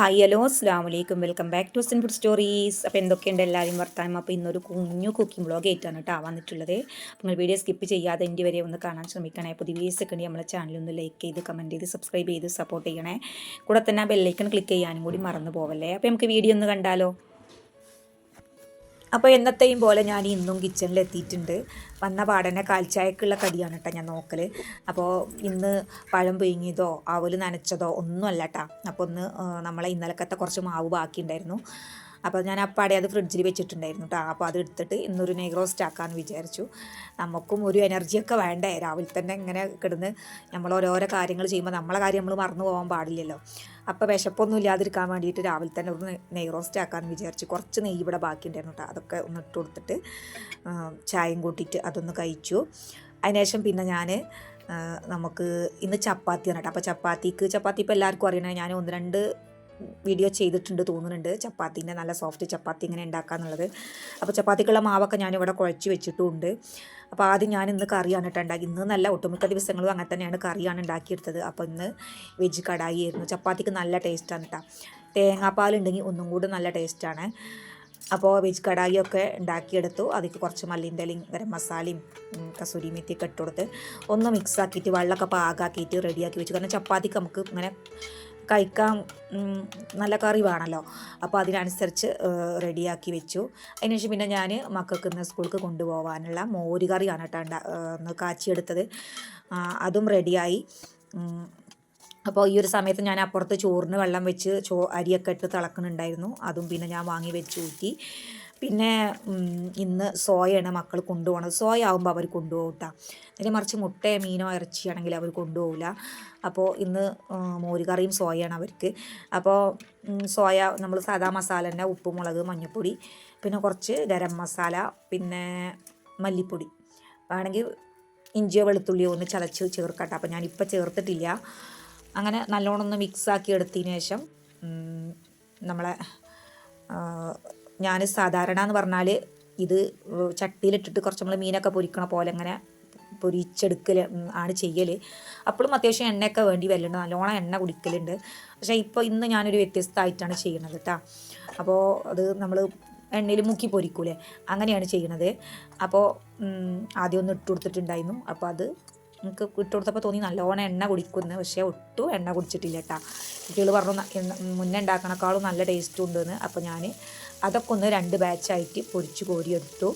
Hi hello അസ്ലാം വലൈക്കും welcome back to sin food stories അപ്പോൾ എന്തൊക്കെയുണ്ട് എല്ലാവരും വർത്താനം? അപ്പോൾ ഇന്നൊരു കുഞ്ഞു കുക്കിംഗ് ബ്ലോഗ് ആയിട്ടാണ് കേട്ടോ വന്നിട്ടുള്ളത്. നിങ്ങൾ വീഡിയോ സ്കിപ്പ് ചെയ്യാതെ എന്റെ വരെ ഒന്ന് കാണാൻ ശ്രമിക്കണേ. പുതിയ വീഡിയോസ് ഒക്കെ ഉണ്ടെങ്കിൽ നമ്മളെ ചാനൽ ഒന്ന് ലൈക്ക് ചെയ്ത് കമന്റ് ചെയ്ത് സബ്സ്ക്രൈബ് ചെയ്ത് സപ്പോർട്ട് ചെയ്യണേ. കൂടെ തന്നെ ബെല്ലൈക്കൺ ക്ലിക്ക് ചെയ്യാനും കൂടി മറന്നു പോവല്ലേ? അപ്പോൾ നമുക്ക് വീഡിയോ ഒന്ന് കണ്ടാലോ? അപ്പോൾ എന്നത്തെയും പോലെ ഞാൻ ഇന്നും കിച്ചണിൽ എത്തിയിട്ടുണ്ട്. വന്ന പാടനെ കാൽച്ചായക്കുള്ള കടിയാണ് കേട്ടോ ഞാൻ നോക്കൽ അപ്പോൾ ഇന്ന് പഴം പിഴിഞ്ഞതോ അവൽ നനച്ചതോ ഒന്നുമല്ല കേട്ടോ അപ്പോൾ ഒന്ന് നമ്മളെ ഇന്നലക്കത്തെ കുറച്ച് മാവ് ബാക്കിയുണ്ടായിരുന്നു. അപ്പോൾ ഞാൻ അപ്പാടെ അത് ഫ്രിഡ്ജിൽ വെച്ചിട്ടുണ്ടായിരുന്നു കേട്ടോ അപ്പോൾ അത് എടുത്തിട്ട് ഇന്നൊരു നെയ്റോസ്റ്റ് ആക്കാമെന്ന് വിചാരിച്ചു. നമുക്കും ഒരു എനർജിയൊക്കെ വേണ്ടേ? രാവിലെ തന്നെ ഇങ്ങനെ കിടന്ന് നമ്മൾ ഓരോരോ കാര്യങ്ങൾ ചെയ്യുമ്പോൾ നമ്മളെ കാര്യം നമ്മൾ മറന്നു പോകാൻ പാടില്ലല്ലോ. അപ്പോൾ വിശപ്പൊന്നും ഇല്ലാതിരിക്കാൻ വേണ്ടിയിട്ട് രാവിലെ തന്നെ ഒരു നെയ്- നെയ് റോസ്റ്റ് ആക്കാമെന്ന് വിചാരിച്ചു. കുറച്ച് നെയ്യ് ഇവിടെ ബാക്കിയുണ്ടായിരുന്നു കേട്ടോ അതൊക്കെ ഒന്ന് ഇട്ട് കൊടുത്തിട്ട് ചായയും കൂട്ടിയിട്ട് അതൊന്ന് കഴിച്ചു. അതിനുശേഷം പിന്നെ ഞാൻ നമുക്ക് ഇന്ന് ചപ്പാത്തിയാണ് കേട്ടോ അപ്പോൾ ചപ്പാത്തിക്ക് ചപ്പാത്തി ഇപ്പോൾ എല്ലാവർക്കും അറിയണേ ഞാൻ ഒന്ന് രണ്ട് വീഡിയോ ചെയ്തിട്ടുണ്ട് തോന്നുന്നുണ്ട്. ചപ്പാത്തിന്റെ നല്ല സോഫ്റ്റ് ചപ്പാത്തി ഇങ്ങനെ ഉണ്ടാക്കാന്നുള്ളത്. അപ്പോൾ ചപ്പാത്തിക്കുള്ള മാവൊക്കെ ഞാനിവിടെ കുഴച്ച് വെച്ചിട്ടുമുണ്ട് അപ്പോൾ ആദ്യം ഞാൻ ഇന്ന് കറിയാണ് കേട്ടോ ഉണ്ടാക്കി ഇന്ന് നല്ല ഒട്ടുമിക്ക ദിവസങ്ങളും അങ്ങനെ തന്നെയാണ് കറിയാണ് ഉണ്ടാക്കിയെടുത്തത്. അപ്പോൾ ഇന്ന് വെജ് കടായി ആയിരുന്നു ചപ്പാത്തിക്ക് നല്ല ടേസ്റ്റാണ് കേട്ടോ. തേങ്ങാപ്പാലുണ്ടെങ്കിൽ ഒന്നും കൂടി നല്ല ടേസ്റ്റാണ് അപ്പോൾ വെജ് കടായിയൊക്കെ ഉണ്ടാക്കിയെടുത്തു. അതിക്ക് കുറച്ച് മല്ലിന്റെ ഗരം മസാലയും കസൂരി മെത്തിയൊക്കെ ഇട്ട് കൊടുത്ത് ഒന്ന് മിക്സ് ആക്കിയിട്ട് വെള്ളമൊക്കെ പാകാക്കിയിട്ട് റെഡിയാക്കി വെച്ചു. കാരണം ചപ്പാത്തിക്ക് നമുക്ക് ഇങ്ങനെ കഴിക്കാൻ നല്ല കറി വേണമല്ലോ അപ്പോൾ അതിനനുസരിച്ച് റെഡിയാക്കി വെച്ചു. അതിനുശേഷം പിന്നെ ഞാൻ മക്കൾക്ക് ഇന്ന് സ്കൂൾക്ക് കൊണ്ടുപോകാനുള്ള മോര് കറിയാണ് കേട്ടോ ഒന്ന് കാച്ചിയെടുത്തത്. അതും റെഡിയായി. അപ്പോൾ ഈ ഒരു സമയത്ത് ഞാൻ അപ്പുറത്ത് ചോറിന് വെള്ളം വെച്ച് ചോ അരിയൊക്കെ ഇട്ട് തിളക്കുന്നുണ്ടായിരുന്നു അതും പിന്നെ ഞാൻ വാങ്ങി വെച്ച് ഊറ്റി. പിന്നെ ഇന്ന് സോയയാണ് മക്കൾ കൊണ്ടുപോകണത് സോയ ആകുമ്പോൾ അവർ കൊണ്ടുപോകും കേട്ടോ നേരെ മറിച്ച് മുട്ടയോ മീനോ ഇറച്ചിയാണെങ്കിൽ അവർ കൊണ്ടുപോകില്ല അപ്പോൾ ഇന്ന് മോരുകറിയും മോര് കറിയും സോയയാണ് അവർക്ക്. അപ്പോൾ സോയ നമ്മൾ സാധാ മസാല ഉപ്പ് മുളക് മഞ്ഞൾപ്പൊടി പിന്നെ കുറച്ച് ഗരം മസാല പിന്നെ മല്ലിപ്പൊടി. വേണമെങ്കിൽ ഇഞ്ചിയോ വെളുത്തുള്ളിയോ ഒന്ന് ചതച്ച് ചേർക്കട്ടെ. അപ്പോൾ ഞാനിപ്പോൾ ചേർത്തിട്ടില്ല. അങ്ങനെ നല്ലോണം ഒന്ന് മിക്സാക്കി എടുത്തതിന് ശേഷം നമ്മളെ ഞാൻ സാധാരണ എന്ന് പറഞ്ഞാൽ ഇത് ചട്ടിയിലിട്ടിട്ട് കുറച്ച് നമ്മൾ മീനൊക്കെ പൊരിക്കണ പോലെ ഇങ്ങനെ പൊരിച്ചെടുക്കൽ ആണ് ചെയ്യൽ അപ്പോഴും അത്യാവശ്യം എണ്ണയൊക്കെ വേണ്ടി വരലുണ്ട്. നല്ലോണം എണ്ണ കുടിക്കലുണ്ട്. പക്ഷേ ഇപ്പോൾ ഇന്ന് ഞാനൊരു വ്യത്യസ്തമായിട്ടാണ് ചെയ്യണത് കേട്ടോ അപ്പോൾ അത് നമ്മൾ എണ്ണയിൽ മുക്കി പൊരിക്കൂലേ? അങ്ങനെയാണ് ചെയ്യണത്. അപ്പോൾ ആദ്യം ഒന്ന് ഇട്ട് കൊടുത്തിട്ടുണ്ടായിരുന്നു. അപ്പോൾ അത് നമുക്ക് ഇട്ട് കൊടുത്തപ്പോൾ തോന്നി നല്ലോണം എണ്ണ കുടിക്കുന്നു. പക്ഷേ ഒട്ടും എണ്ണ കുടിച്ചിട്ടില്ല കേട്ടോ. കുട്ടികൾ പറഞ്ഞു മുന്നേ ഉണ്ടാക്കണേക്കാളും നല്ല ടേസ്റ്റും ഉണ്ടെന്ന്. അപ്പോൾ ഞാൻ അതൊക്കെ ഒന്ന് രണ്ട് ബാച്ചായിട്ട് പൊരിച്ച് കോരിയെടുത്തു.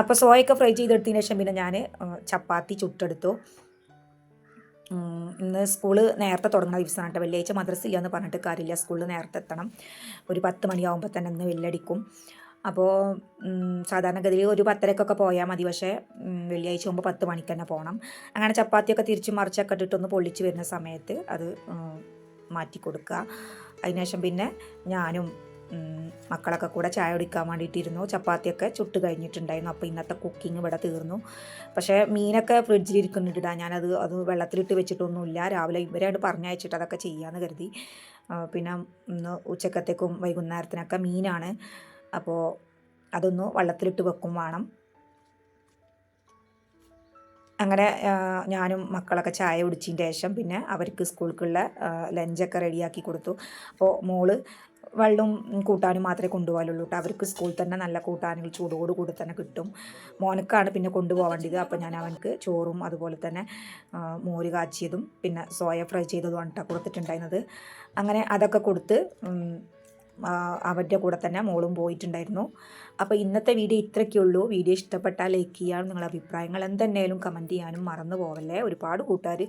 അപ്പോൾ സോയൊക്കെ ഫ്രൈ ചെയ്തെടുത്തതിന് ശേഷം പിന്നെ ഞാൻ ചപ്പാത്തി ചുട്ടെടുത്തു. ഇന്ന് സ്കൂൾ നേരത്തെ തുടങ്ങുന്ന ദിവസമാണ് കേട്ടോ. വെള്ളിയാഴ്ച മദ്രസ ഇല്ലയെന്ന് പറഞ്ഞിട്ട് കാര്യമില്ല. സ്കൂളിൽ നേരത്തെ എത്തണം. ഒരു പത്ത് മണിയാകുമ്പോൾ തന്നെ ഇന്ന് വെല്ലടിക്കും. അപ്പോൾ സാധാരണഗതിയിൽ ഒരു പത്തരക്കൊക്കെ പോയാൽ മതി. പക്ഷേ വെള്ളിയാഴ്ച ആകുമ്പോൾ പത്ത് മണിക്ക് തന്നെ പോകണം അങ്ങനെ ചപ്പാത്തിയൊക്കെ തിരിച്ച് മറിച്ചൊക്കെ ഇട്ടിട്ടൊന്ന് പൊള്ളിച്ച് വരുന്ന സമയത്ത് അത് മാറ്റി കൊടുക്കുക. അതിനുശേഷം പിന്നെ ഞാനും മക്കളൊക്കെ കൂടെ ചായ കുടിക്കാൻ വേണ്ടിയിട്ടിരുന്നു. ചപ്പാത്തിയൊക്കെ ചുട്ട് കഴിഞ്ഞിട്ടുണ്ടായിരുന്നു. അപ്പോൾ ഇന്നത്തെ കുക്കിംഗ് ഇവിടെ തീർന്നു. പക്ഷേ മീനൊക്കെ ഫ്രിഡ്ജിൽ ഇരിക്കുന്നുണ്ട് ഞാനത് അത് വെള്ളത്തിലിട്ട് വെച്ചിട്ടൊന്നുമില്ല. രാവിലെ ഇവരായിട്ട് പറഞ്ഞയച്ചിട്ട് അതൊക്കെ ചെയ്യാമെന്ന് കരുതി. പിന്നെ ഇന്ന് ഉച്ചക്കത്തേക്കും വൈകുന്നേരത്തിനൊക്കെ മീനാണ്. അപ്പോൾ അതൊന്ന് വള്ളത്തിലിട്ട് വെക്കും വേണം. അങ്ങനെ ഞാനും മക്കളൊക്കെ ചായ കുടിച്ചതിന് ശേഷം പിന്നെ അവർക്ക് സ്കൂൾക്കുള്ള ലഞ്ചൊക്കെ റെഡിയാക്കി കൊടുത്തു. അപ്പോൾ മോൾ വെള്ളവും കൂട്ടാനും മാത്രമേ കൊണ്ടുപോകാനുള്ളൂ കേട്ടോ. അവർക്ക് സ്കൂളിൽ തന്നെ നല്ല കൂട്ടാനുകൾ ചൂടോട് കൂടി തന്നെ കിട്ടും. മോനക്കാണ് പിന്നെ കൊണ്ടുപോകേണ്ടത്. അപ്പോൾ ഞാൻ അവനക്ക് ചോറും അതുപോലെ തന്നെ മോര് കാച്ചിയതും പിന്നെ സോയ ഫ്രൈ ചെയ്തതുമാണ് കേട്ടോ കൊടുത്തിട്ടുണ്ടായിരുന്നത്. അങ്ങനെ അതൊക്കെ കൊടുത്ത് അവരുടെ കൂടെ തന്നെ മോളും പോയിട്ടുണ്ടായിരുന്നു. അപ്പോൾ ഇന്നത്തെ വീഡിയോ ഇത്രയൊക്കെ ഉള്ളൂ. വീഡിയോ ഇഷ്ടപ്പെട്ടാൽ ലൈക്ക് ചെയ്യാനും നിങ്ങളുടെ അഭിപ്രായങ്ങൾ എന്തെന്നേലും കമന്റ് ചെയ്യാനും മറന്നു പോകല്ലേ ഒരുപാട് കൂട്ടുകാർ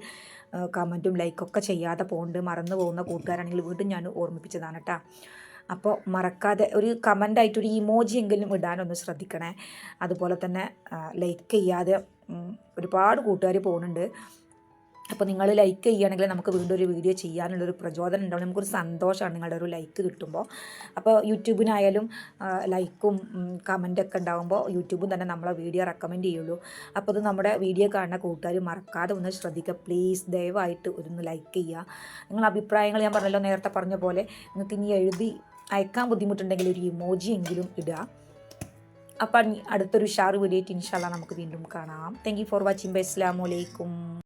കമന്റും ലൈക്കൊക്കെ ചെയ്യാതെ പോകുന്നുണ്ട് മറന്നു പോകുന്ന കൂട്ടുകാരാണെങ്കിൽ വീണ്ടും ഞാൻ ഓർമ്മിപ്പിച്ചതാണ് കേട്ടോ. അപ്പോൾ മറക്കാതെ ഒരു കമന്റായിട്ട് ഒരു ഇമോജി എങ്കിലും ഇടാനൊന്ന് ശ്രദ്ധിക്കണേ. അതുപോലെ തന്നെ ലൈക്ക് ചെയ്യാതെ ഒരുപാട് കൂട്ടുകാർ പോകുന്നുണ്ട് അപ്പോൾ നിങ്ങൾ ലൈക്ക് ചെയ്യുകയാണെങ്കിൽ നമുക്ക് വീണ്ടും ഒരു വീഡിയോ ചെയ്യാനുള്ളൊരു പ്രചോദനം ഉണ്ടാവും. നമുക്കൊരു സന്തോഷമാണ് നിങ്ങളുടെ ഒരു ലൈക്ക് കിട്ടുമ്പോൾ അപ്പോൾ യൂട്യൂബിനായാലും ലൈക്കും കമന്റൊക്കെ ഉണ്ടാകുമ്പോൾ യൂട്യൂബും തന്നെ നമ്മളെ വീഡിയോ റെക്കമെൻഡ് ചെയ്യുള്ളൂ. അപ്പോൾ അത് നമ്മുടെ വീഡിയോ കാണുന്ന കൂട്ടുകാർ മറക്കാതെ ഒന്ന് ശ്രദ്ധിക്കുക പ്ലീസ് ദയവായിട്ട് ഒന്ന് ലൈക്ക് ചെയ്യുക. നിങ്ങളുടെ അഭിപ്രായങ്ങൾ ഞാൻ പറഞ്ഞല്ലോ നേരത്തെ പറഞ്ഞ പോലെ. നിങ്ങൾക്ക് ഇനി എഴുതി അയക്കാൻ ബുദ്ധിമുട്ടുണ്ടെങ്കിൽ ഒരു ഇമോജി എങ്കിലും ഇടുക. അപ്പം അടുത്തൊരു ഷാർ വീഡിയോ ഇൻഷാല്ല നമുക്ക് വീണ്ടും കാണാം. താങ്ക് ഫോർ വാച്ചിങ് ബൈ അസ്സാം വലൈക്കും